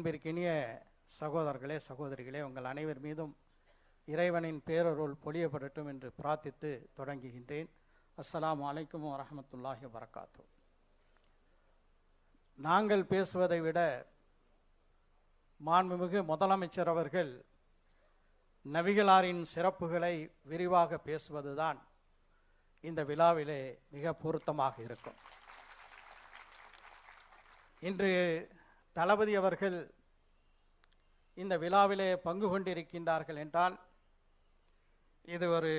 அன்பிற்கினிய சகோதரர்களே சகோதரிகளே உங்கள் அனைவர் மீதும் இறைவனின் பேரருள் பொழியப்படட்டும் என்று பிரார்த்தித்து தொடங்குகின்றேன். அஸ்லாம் அலைக்கும் வரமத்துல்லாஹி வரகாத்தூ நாங்கள் பேசுவதை விட மாண்புமிகு முதலமைச்சர் அவர்கள் நபிகளாரின் சிறப்புகளை விரிவாக பேசுவதுதான் இந்த விழாவிலே மிக பொருத்தமாக இருக்கும். இன்று தளபதி அவர்கள் இந்த விழாவிலே பங்கு கொண்டிருக்கின்றார்கள் என்றால் இது ஒரு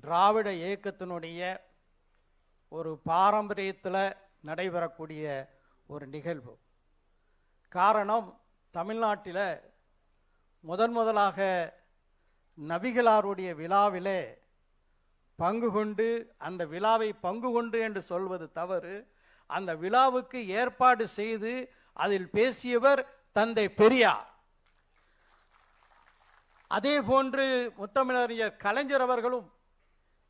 திராவிட இயக்கத்தினுடைய ஒரு பாரம்பரியத்தில் நடைபெறக்கூடிய ஒரு நிகழ்வு. காரணம் தமிழ்நாட்டில் முதன் முதலாக நபிகளாருடைய விழாவிலே பங்கு கொண்டு அந்த விழாவை பங்கு கொண்டு என்று சொல்வது தவறு. அந்த விழாவுக்கு ஏற்பாடு செய்து அதில் பேசியவர் தந்தை பெரியார். அதே போன்று முத்தமிழறிஞர் கலைஞர் அவர்களும்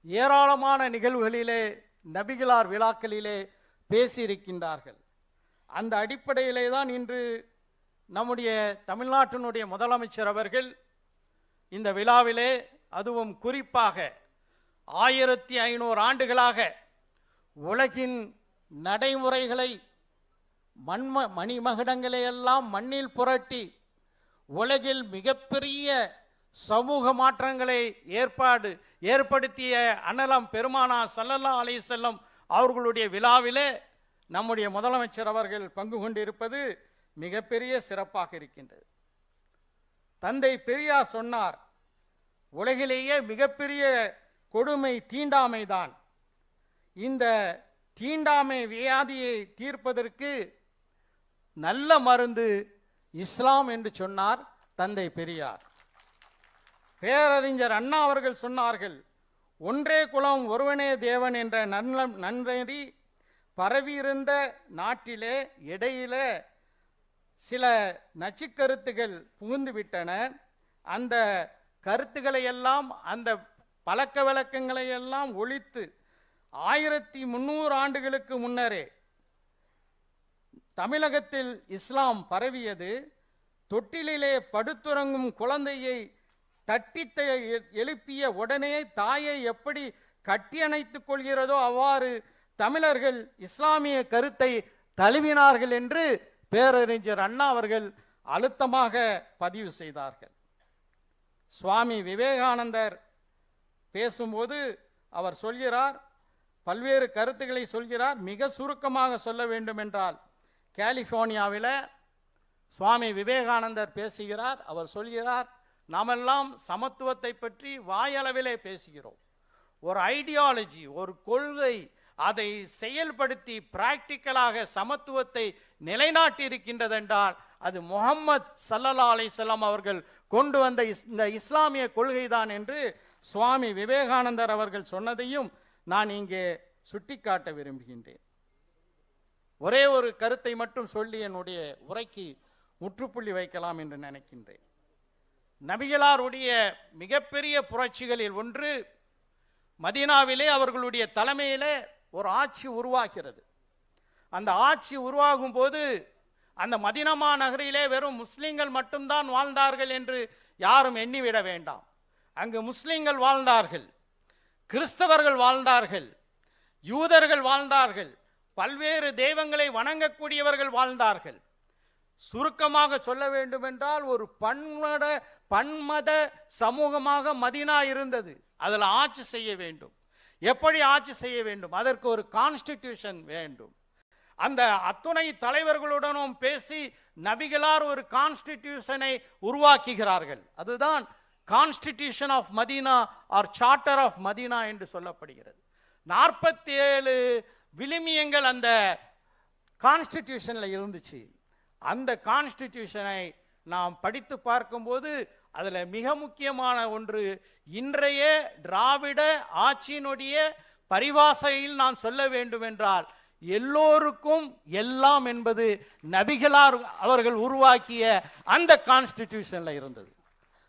ஏராளமான நிகழ்வுகளிலே நபிகளார் விழாக்களிலே பேசியிருக்கின்றார்கள். அந்த அடிப்படையிலே தான் இன்று நம்முடைய தமிழ்நாட்டினுடைய முதலமைச்சர் அவர்கள் இந்த விழாவிலே அதுவும் குறிப்பாக ஆயிரத்தி ஐநூறு ஆண்டுகளாக உலகின் நடைமுறைகளை மண்ம மணிமகுடங்களையெல்லாம் மண்ணில் புரட்டி உலகில் மிகப்பெரிய சமூக மாற்றங்களை ஏற்பாடு ஏற்படுத்திய அன்னலம் பெருமானா சல்லல்லா அலி செல்லம் அவர்களுடைய விழாவிலே நம்முடைய முதலமைச்சர் அவர்கள் பங்கு கொண்டிருப்பது மிகப்பெரிய சிறப்பாக இருக்கின்றது. தந்தை பெரியார் சொன்னார் உலகிலேயே மிகப்பெரிய கொடுமை தீண்டாமைதான் இந்த தீண்டாமை வியாதியை தீர்ப்பதற்கு நல்ல மருந்து இஸ்லாம் என்று சொன்னார் தந்தை பெரியார். பேரறிஞர் அண்ணா அவர்கள் சொன்னார்கள் ஒன்றே குலம் ஒருவனே தேவன் என்ற நன்ல நன்றி பரவியிருந்த நாட்டிலே இடையில சில நச்சுக்கருத்துகள் புகுந்து விட்டன அந்த கருத்துக்களை எல்லாம் அந்த பழக்க வழக்கங்களை எல்லாம் ஒழித்து ஆயிரத்தி முன்னூறு ஆண்டுகளுக்கு முன்னரே தமிழகத்தில் இஸ்லாம் பரவியது. தொட்டிலிலே படுத்துறங்கும் குழந்தையை தட்டி எழுப்பிய உடனே தாயை எப்படி கட்டியணைத்துக் கொள்கிறதோ அவ்வாறு தமிழர்கள் இஸ்லாமிய கருத்தை தழுவினார்கள் என்று பேரறிஞர் அண்ணா அவர்கள் அழுத்தமாக பதிவு செய்தார்கள். சுவாமி விவேகானந்தர் பேசும்போது அவர் சொல்கிறார் பல்வேறு கருத்துக்களை சொல்கிறார் மிக சுருக்கமாக சொல்ல வேண்டும் என்றால் கலிஃபோர்னியாவில் சுவாமி விவேகானந்தர் பேசுகிறார் அவர் சொல்கிறார் நாமெல்லாம் சமத்துவத்தை பற்றி வாயளவிலே பேசுகிறோம். ஒரு ஐடியாலஜி ஒரு கொள்கை அதை செயல்படுத்தி பிராக்டிக்கலாக சமத்துவத்தை நிலைநாட்டி இருக்கின்றது என்றால் அது முகம்மது சல்லல்லா அலிசல்லாம் அவர்கள் கொண்டு வந்த இந்த இஸ்லாமிய கொள்கைதான் என்று சுவாமி விவேகானந்தர் அவர்கள் சொன்னதையும் நான் இங்கே சுட்டிக்காட்ட விரும்புகின்றேன். ஒரே ஒரு கருத்தை மட்டும் சொல்லி என்னுடைய உரைக்கு முற்றுப்புள்ளி வைக்கலாம் என்று நினைக்கின்றேன். நபிகளாருடைய மிகப்பெரிய புரட்சிகளில் ஒன்று மதீனாவிலே அவர்களுடைய தலைமையிலே ஒரு ஆட்சி உருவாகிறது. அந்த ஆட்சி உருவாகும் போது அந்த மதினமா நகரிலே வெறும் முஸ்லிம்கள் மட்டும்தான் வாழ்ந்தார்கள் என்று யாரும் எண்ணிவிட வேண்டாம். அங்கு முஸ்லிம்கள் வாழ்ந்தார்கள் கிறிஸ்தவர்கள் வாழ்ந்தார்கள் யூதர்கள் வாழ்ந்தார்கள் பல்வேறு தெய்வங்களை வணங்கக்கூடியவர்கள் வாழ்ந்தார்கள். சுருக்கமாக சொல்ல வேண்டுமென்றால் ஒரு பன்மத பன்மத சமூகமாக மதினா இருந்தது. அதில் ஆட்சி செய்ய வேண்டும். எப்படி ஆட்சி செய்ய வேண்டும்? அதற்கு ஒரு கான்ஸ்டிடியூஷன் வேண்டும். அந்த அத்துணை தலைவர்களுடனும் பேசி நபிகளார் ஒரு கான்ஸ்டிடியூஷனை உருவாக்குகிறார்கள். அதுதான் constitution of Medina or charter of Medina என்று சொல்லப்படுகிறது. நாற்பத்தி ஏழு விளிமியங்கள் அந்த கான்ஸ்டிடியூஷனில் இருந்துச்சு. அந்த கான்ஸ்டிடியூஷனை நாம் படித்து பார்க்கும்போது அதில் மிக முக்கியமான ஒன்று இன்றைய திராவிட ஆட்சியினுடைய பரிவாசையில் நான் சொல்ல வேண்டும் என்றால் எல்லோருக்கும் எல்லாம் என்பது நபிகளார் அவர்கள் உருவாக்கிய அந்த கான்ஸ்டிடியூஷனில் இருந்தது.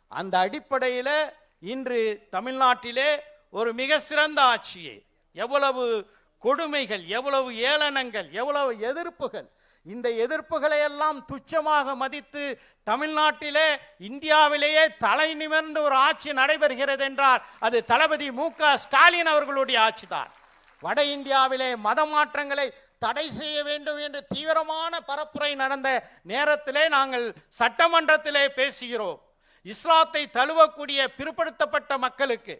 அந்த அடிப்படையில் இன்று தமிழ்நாட்டிலே ஒரு மிக சிறந்த ஆட்சியை. எவ்வளவு கொடுமைகள் எவ்வளவு ஏளனங்கள் எவ்வளவு எதிர்ப்புகள் இந்த எதிர்ப்புகளை எல்லாம் துச்சமாக மதித்து தமிழ்நாட்டிலே இந்தியாவிலேயே தலை நிமிர்ந்து ஒரு ஆட்சி நடைபெறுகிறது என்றால் அது தளபதி மு க ஸ்டாலின் அவர்களுடைய ஆட்சிதான். வட இந்தியாவிலே மத மாற்றங்களை தடை செய்ய வேண்டும் என்று தீவிரமான பரப்புரை நடந்த நேரத்திலே நாங்கள் சட்டமன்றத்திலே பேசுகிறோம். இஸ்லாத்தை தழுவக்கூடிய பிற்படுத்தப்பட்ட மக்களுக்கு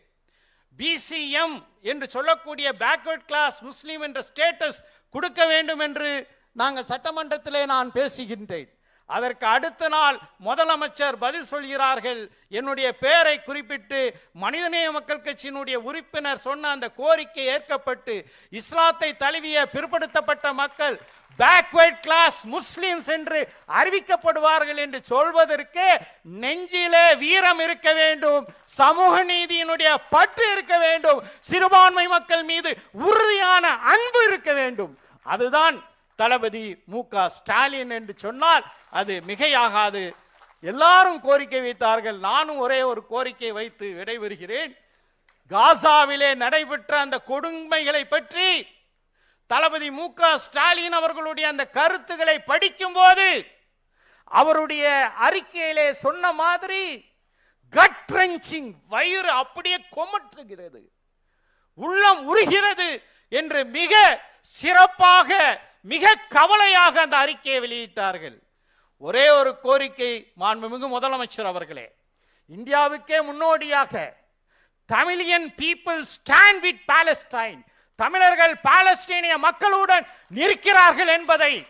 பிசிஎம் என்று சொல்லக்கூடிய பேக்வர்ட் கிளாஸ் முஸ்லீம் என்ற ஸ்டேட்டஸ் கொடுக்க வேண்டும் என்று நாங்கள் சட்டமன்றத்திலே நான் பேசுகின்றேன். அதற்கு அடுத்த நாள் முதலமைச்சர் பதில் சொல்கிறார்கள். என்னுடைய பெயரை குறிப்பிட்டு மனிதநேய மக்கள் கட்சியினுடைய உறுப்பினர் சொன்ன அந்த கோரிக்கை ஏற்கப்பட்டு இஸ்லாத்தை தழுவிய பிற்படுத்தப்பட்ட மக்கள் பேக்வர்ட் கிளாஸ் முஸ்லிம்ஸ் என்று அறிவிக்கப்படுவார்கள் என்று சொல்வதற்கு நெஞ்சிலே வீரம் இருக்க வேண்டும். சமூக நீதியினுடைய பற்று இருக்க வேண்டும். சிறுபான்மை மக்கள் மீது உறுதியான அன்பு இருக்க வேண்டும். அதுதான் தளபதி மு க ஸ்டாலின் என்று சொன்னால் அது மிகையாகாது. எல்லாரும் கோரிக்கை வைத்தார்கள். நானும் ஒரே ஒரு கோரிக்கை வைத்து விடைபெறுகிறேன். காசாவிலே நடைபெற்ற அந்த கொடுமைகளை பற்றி தளபதி மு க ஸ்டாலின் அவர்களுடைய அந்த கருத்துக்களை படிக்கும் போது அவருடைய அறிக்கையிலே சொன்ன மாதிரி கட் வயிறு அப்படியே கொமட்டுகிறது உள்ளம் உருகிறது என்று மிக சிறப்பாக மிக கவலையாக அந்த அறிக்கையை வெளியிட்டார்கள். ஒரே ஒரு கோரிக்கை மாண்புமிகு முதலமைச்சர் அவர்களே. இந்தியாவுக்கே முன்னோடியாக Tamilian people stand with Palestine. தமிழர்கள் பாலஸ்தீனிய மக்களுடன் நிற்கிறார்கள் என்பதை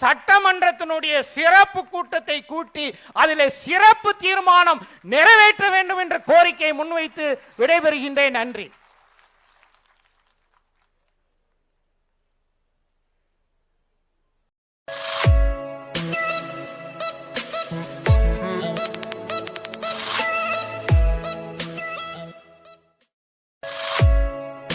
சட்டமன்றத்தினுடைய சிறப்பு கூட்டத்தை கூட்டி அதில் சிறப்பு தீர்மானம் நிறைவேற்ற வேண்டும் என்ற கோரிக்கையை முன்வைத்து விடைபெறுகின்றேன். நன்றி.